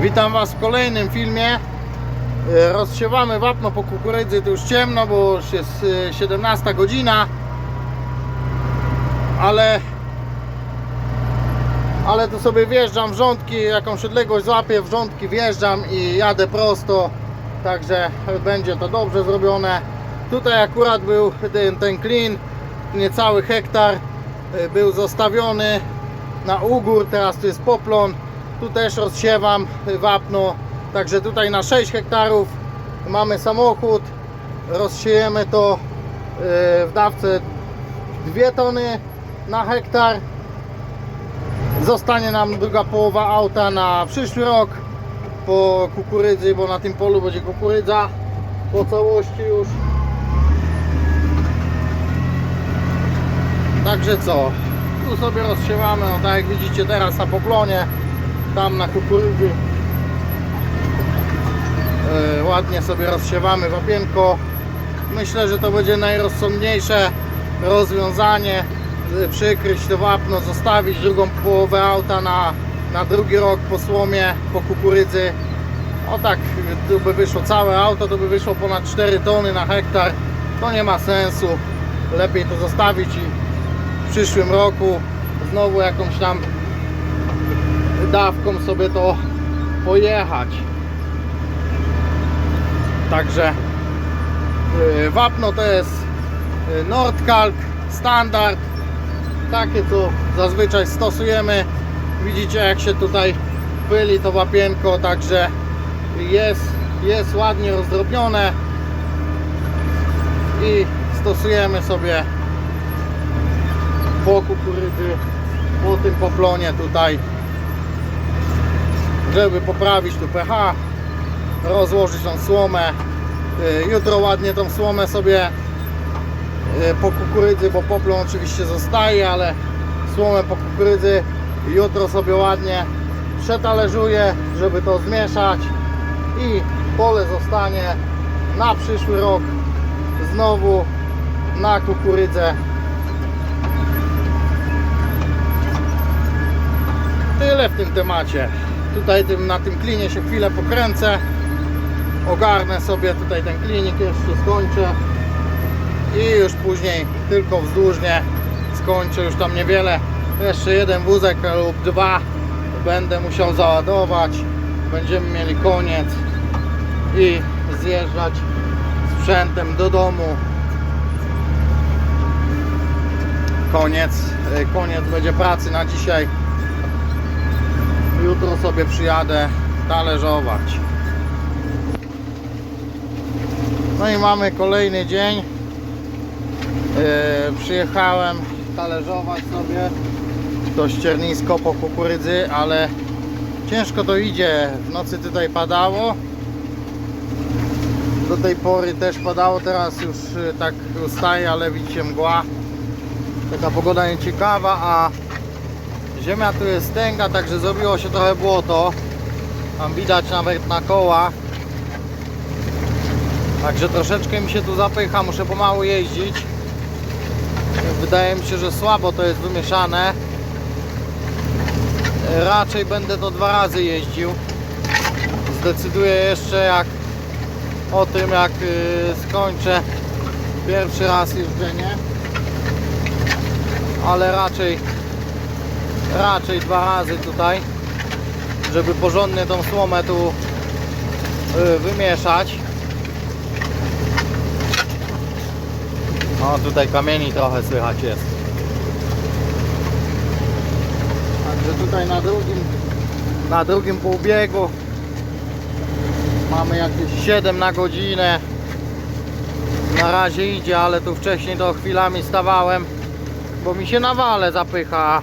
Witam Was w kolejnym filmie. E, Rozsiewamy wapno po kukurydzy, to już ciemno, bo już jest e, 17 godzina. Ale ale tu sobie wjeżdżam w rządki, jakąś odległość złapię w rządki, wjeżdżam i jadę prosto. Także będzie to dobrze zrobione. Tutaj akurat był ten, ten klin, niecały hektar e, był zostawiony na ugór, teraz tu jest poplon. Tu też rozsiewam wapno, także tutaj na 6 hektarów mamy samochód. Rozsiejemy to e, w dawce 2 tony na hektar. Zostanie nam druga połowa auta na przyszły rok po kukurydzy, bo na tym polu będzie kukurydza po całości już. Także co? Tu sobie rozsiewamy, no tak jak widzicie teraz na poplonie, tam na kukurydzy. E, ładnie sobie rozsiewamy wapienko. Myślę, że to będzie najrozsądniejsze rozwiązanie. Przykryć to wapno, zostawić drugą połowę auta na, na drugi rok po słomie, po kukurydzy. O tak, tu by wyszło całe auto, to by wyszło ponad 4 tony na hektar. To nie ma sensu. Lepiej to zostawić i w przyszłym roku znowu jakąś tam dawką sobie to pojechać. Także yy, wapno to jest yy, Nordkalk standard. Takie co zazwyczaj stosujemy. Widzicie jak się tutaj pyli to wapienko także jest, jest ładnie rozdrobnione i stosujemy sobie po kukurydzy po tym poplonie tutaj żeby poprawić tu pH rozłożyć tą słomę. Y, jutro ładnie tą słomę sobie y, po kukurydzy, bo poplon oczywiście zostaje, ale słomę po kukurydzy jutro sobie ładnie przetalerzuję, żeby to zmieszać. I pole zostanie na przyszły rok znowu na kukurydzę. Tyle w tym temacie tutaj tym, na tym klinie się chwilę pokręcę. Ogarnę sobie tutaj ten klinik jeszcze skończę. I już później tylko wzdłużnie skończę już tam niewiele. Jeszcze jeden wózek lub dwa. Będę musiał załadować. Będziemy mieli koniec i zjeżdżać sprzętem do domu. Koniec y, koniec będzie pracy na dzisiaj jutro sobie przyjadę talerzować no i mamy kolejny dzień. Yy, przyjechałem talerzować sobie to ściernisko po kukurydzy, ale ciężko to idzie. W nocy tutaj padało. Do tej pory też padało, teraz już yy, tak ustaje, ale widzicie mgła. Taka pogoda nieciekawa, a ziemia tu jest tęga, także zrobiło się trochę błoto. Tam widać nawet na kołach. Także troszeczkę mi się tu zapycha, muszę pomału jeździć. Wydaje mi się, że słabo to jest wymieszane. Raczej będę to dwa razy jeździł. Zdecyduję jeszcze jak o tym jak y, skończę pierwszy raz jeżdżenie. Ale raczej raczej dwa razy tutaj, żeby porządnie tą słomę tu y, wymieszać. O, tutaj kamieni trochę słychać jest. Także tutaj na drugim, na drugim półbiegu mamy jakieś 7 na godzinę. Na razie idzie, ale tu wcześniej to chwilami stawałem, bo mi się na wale zapycha.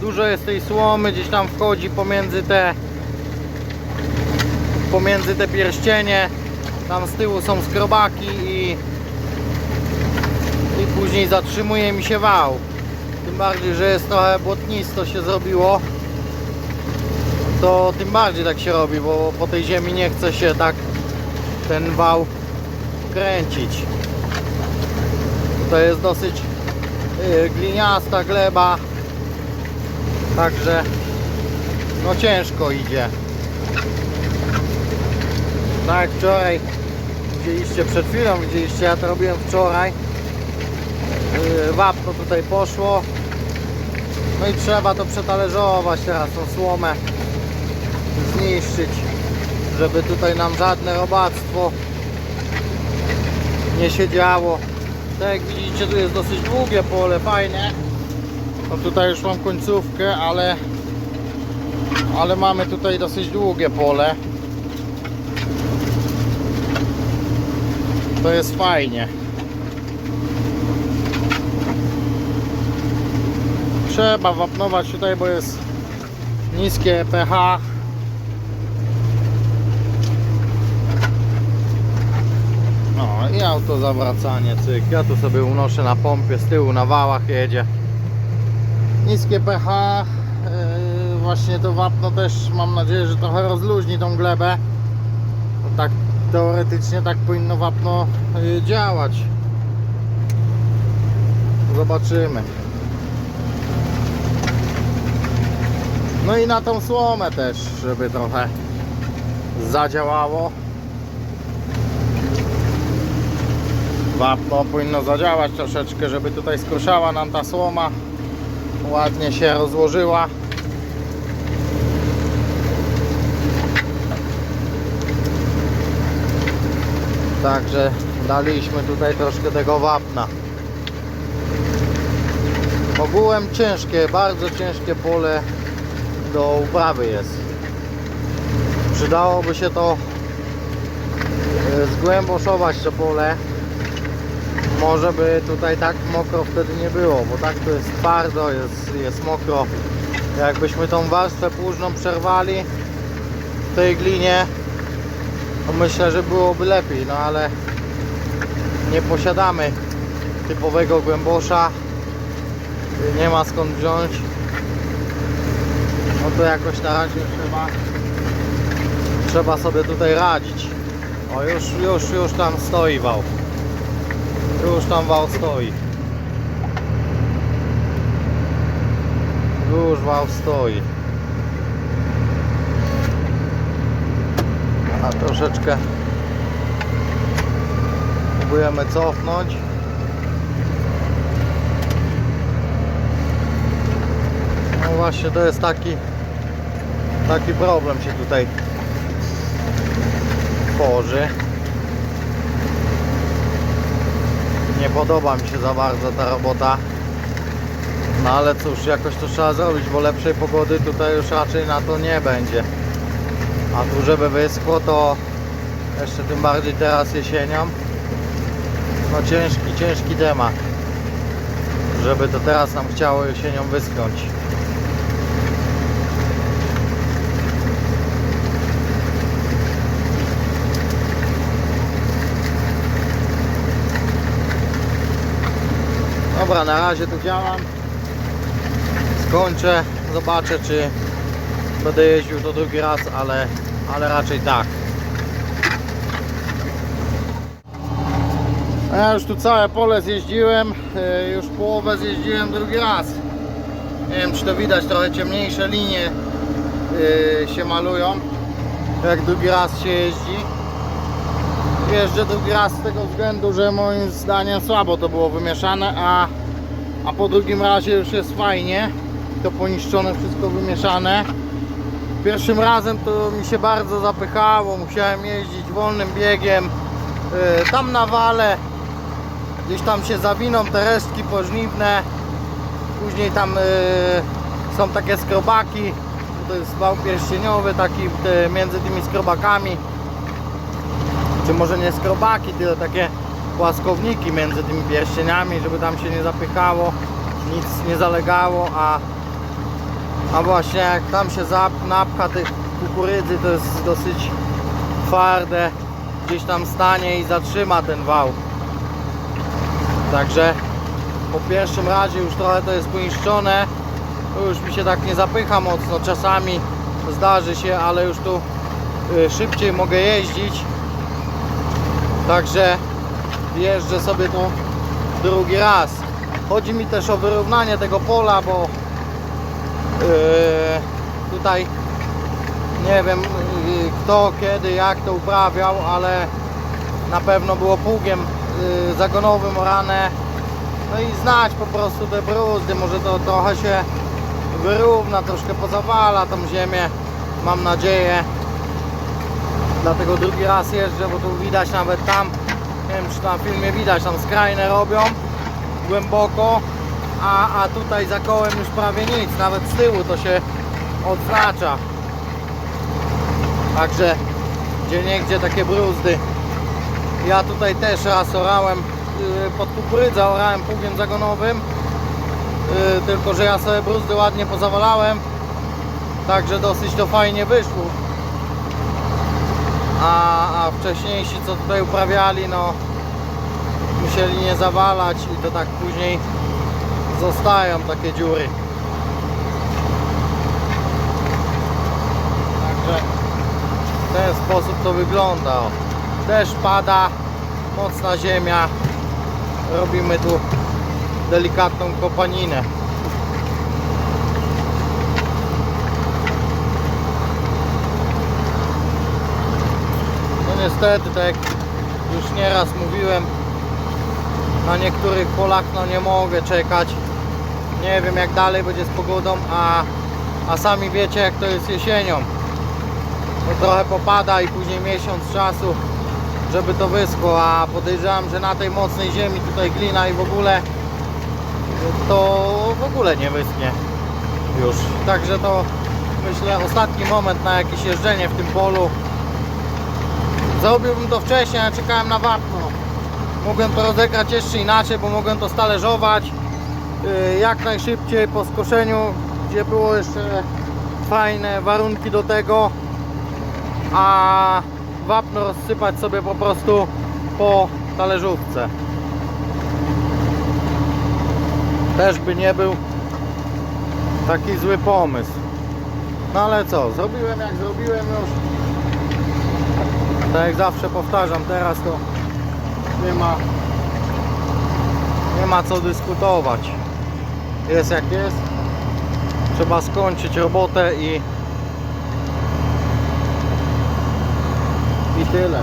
Dużo jest tej słomy, gdzieś tam wchodzi pomiędzy te pomiędzy te pierścienie. Tam z tyłu są skrobaki i i później zatrzymuje mi się wał. Tym bardziej, że jest trochę błotnisto się zrobiło. To tym bardziej tak się robi, bo po tej ziemi nie chce się tak ten wał kręcić. To jest dosyć yy, gliniasta gleba. Także no ciężko idzie. Tak wczoraj widzieliście przed chwilą, widzieliście ja to robiłem wczoraj. Yy, Wapno tutaj poszło. No i trzeba to przetalerzować teraz, tą słomę zniszczyć, żeby tutaj nam żadne robactwo nie siedziało. Tak jak widzicie tu jest dosyć długie pole, fajne. No tutaj już mam końcówkę, ale ale mamy tutaj dosyć długie pole. To jest fajnie. Trzeba wapnować tutaj, bo jest niskie pH. No i auto zawracanie, cyk. Ja tu sobie unoszę na pompie, z tyłu na wałach jedzie. Niskie pH. Yy, właśnie to wapno też mam nadzieję, że trochę rozluźni tą glebę. Tak teoretycznie tak powinno wapno yy, działać. Zobaczymy. No i na tą słomę też, żeby trochę zadziałało. Wapno powinno zadziałać troszeczkę, żeby tutaj skruszała nam ta słoma. Ładnie się rozłożyła. Także daliśmy tutaj troszkę tego wapna. Ogółem ciężkie, bardzo ciężkie pole do uprawy jest. Przydałoby się to e, zgłęboszować to pole. Może by tutaj tak mokro wtedy nie było, bo tak to jest twardo, jest, jest mokro. Jakbyśmy tą warstwę płużną przerwali w tej glinie, to myślę, że byłoby lepiej, no ale nie posiadamy typowego głębosza. Nie ma skąd wziąć. No to jakoś na razie trzeba trzeba sobie tutaj radzić. O już, już, już tam stoi wał. Już tam wał stoi. Już wał stoi. A troszeczkę próbujemy cofnąć. No właśnie to jest taki taki problem się tutaj tworzy. Nie podoba mi się za bardzo ta robota. No ale cóż, jakoś to trzeba zrobić, bo lepszej pogody tutaj już raczej na to nie będzie. A tu żeby wyschło to jeszcze tym bardziej teraz jesienią. No ciężki, ciężki temat. Żeby to teraz nam chciało jesienią wyschnąć. Dobra, na razie tu działam. Skończę, zobaczę czy będę jeździł to drugi raz, ale, ale raczej tak. Ja już tu całe pole zjeździłem, e, już połowę zjeździłem drugi raz. Nie wiem czy to widać, trochę ciemniejsze linie e, się malują, jak drugi raz się jeździ. Jeżdżę drugi raz z tego względu, że moim zdaniem słabo to było wymieszane, a, a po drugim razie już jest fajnie. To poniszczone, wszystko wymieszane. Pierwszym razem to mi się bardzo zapychało, musiałem jeździć wolnym biegiem. Yy, tam na wale, gdzieś tam się zawiną te resztki pożniwne. Później tam yy, są takie skrobaki. To jest wał pierścieniowy taki te, między tymi skrobakami czy może nie skrobaki, tylko takie płaskowniki między tymi pierścieniami, żeby tam się nie zapychało, nic nie zalegało, a, a właśnie jak tam się zap, napcha tych kukurydzy, to jest dosyć twarde, gdzieś tam stanie i zatrzyma ten wał. Także po pierwszym razie już trochę to jest poniszczone, już mi się tak nie zapycha mocno, czasami zdarzy się, ale już tu y, szybciej mogę jeździć. Także jeżdżę sobie tu drugi raz. Chodzi mi też o wyrównanie tego pola, bo yy, tutaj nie wiem y, kto, kiedy, jak to uprawiał, ale na pewno było pługiem y, zagonowym orane. No i znać po prostu te bruzdy, może to trochę się wyrówna, troszkę pozawala tą ziemię, mam nadzieję. Dlatego drugi raz jeżdżę, bo tu widać nawet tam, nie wiem czy na filmie widać, tam skrajne robią głęboko, a, a tutaj za kołem już prawie nic, nawet z tyłu to się odznacza. Także gdzie niegdzie takie bruzdy. Ja tutaj też raz orałem yy, pod kukurydzę, orałem pługiem zagonowym, yy, tylko że ja sobie bruzdy ładnie pozawalałem, także dosyć to fajnie wyszło. A, a wcześniejsi co tutaj uprawiali, no musieli nie zawalać i to tak później zostają takie dziury. Także w ten sposób to wygląda. O. Pada, mocna ziemia. Robimy tu delikatną kopaninę. Niestety, tak jak już nieraz mówiłem, na niektórych polach no nie mogę czekać. Nie wiem jak dalej będzie z pogodą, a, a sami wiecie jak to jest jesienią. No trochę popada i później miesiąc czasu, żeby to wyschło, a podejrzewam, że na tej mocnej ziemi tutaj glina i w ogóle to w ogóle nie wyschnie już. Także to myślę ostatni moment na jakieś jeżdżenie w tym polu. Zrobiłbym to wcześniej, ale czekałem na wapno. Mogłem to rozegrać jeszcze inaczej, bo mogłem to stależować yy, jak najszybciej po skoszeniu, gdzie było jeszcze fajne warunki do tego, a wapno rozsypać sobie po prostu po talerzówce. Też by nie był taki zły pomysł. No ale co, zrobiłem jak zrobiłem już. Tak jak zawsze powtarzam, teraz to nie ma nie ma co dyskutować. Jest jak jest. Trzeba skończyć robotę i i tyle.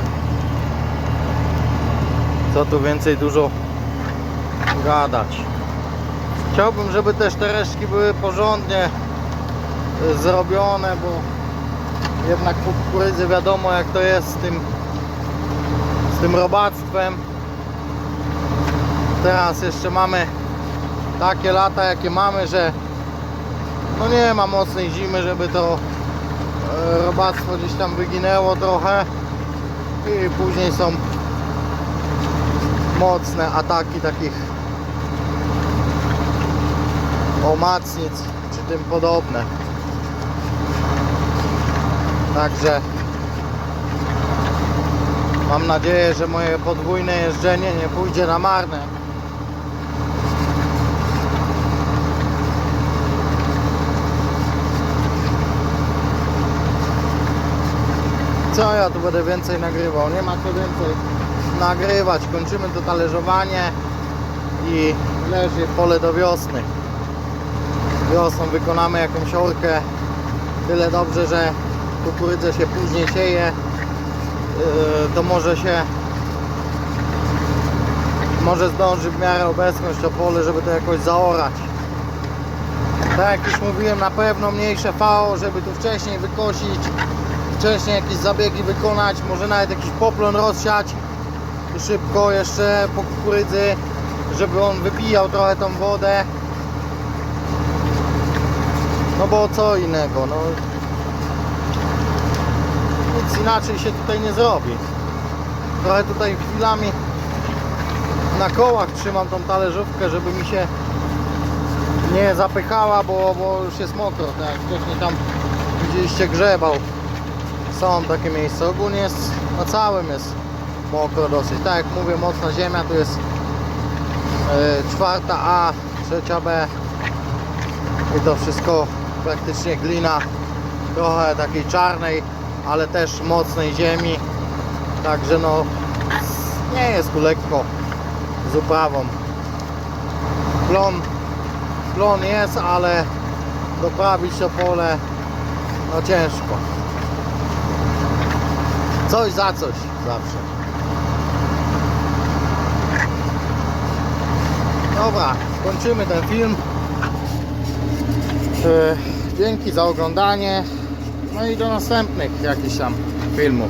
Co tu więcej dużo gadać. Chciałbym, żeby też te resztki były porządnie y, zrobione, bo jednak kukurydzy wiadomo jak to jest z tym z tym robactwem. Teraz jeszcze mamy takie lata jakie mamy, że no nie ma mocnej zimy, żeby to e, robactwo gdzieś tam wyginęło trochę i później są mocne ataki takich omacnic czy tym podobne. Także mam nadzieję, że moje podwójne jeżdżenie nie pójdzie na marne. Co ja tu będę więcej nagrywał? Nie ma co więcej nagrywać. Kończymy to talerzowanie i leży pole do wiosny. Wiosną wykonamy jakąś orkę. Tyle dobrze, że kukurydzę się później sieje. Yy, To może się może zdąży w miarę obecność to pole, żeby to jakoś zaorać. Tak jak już mówiłem, na pewno mniejsze FAO, żeby tu wcześniej wykosić, wcześniej jakieś zabiegi wykonać, może nawet jakiś poplon rozsiać szybko jeszcze po kukurydzy, żeby on wypijał trochę tą wodę. No bo co innego, no nic inaczej się tutaj nie zrobi. Trochę tutaj chwilami na kołach trzymam tą talerzówkę, żeby mi się nie zapychała, bo, bo już jest mokro, tak jak wcześniej tam widzieliście grzebał. Są takie miejsca, ogólnie jest na całym jest mokro dosyć. Tak jak mówię, mocna ziemia, tu jest yy, czwarta A, trzecia B i to wszystko praktycznie glina, trochę takiej czarnej, ale też mocnej ziemi, także no nie jest tu lekko z uprawą. Plon, plon jest, ale doprawić to pole no ciężko. Coś za coś zawsze. Dobra, kończymy ten film. E, Dzięki za oglądanie. No i do następnych jakichś tam filmów.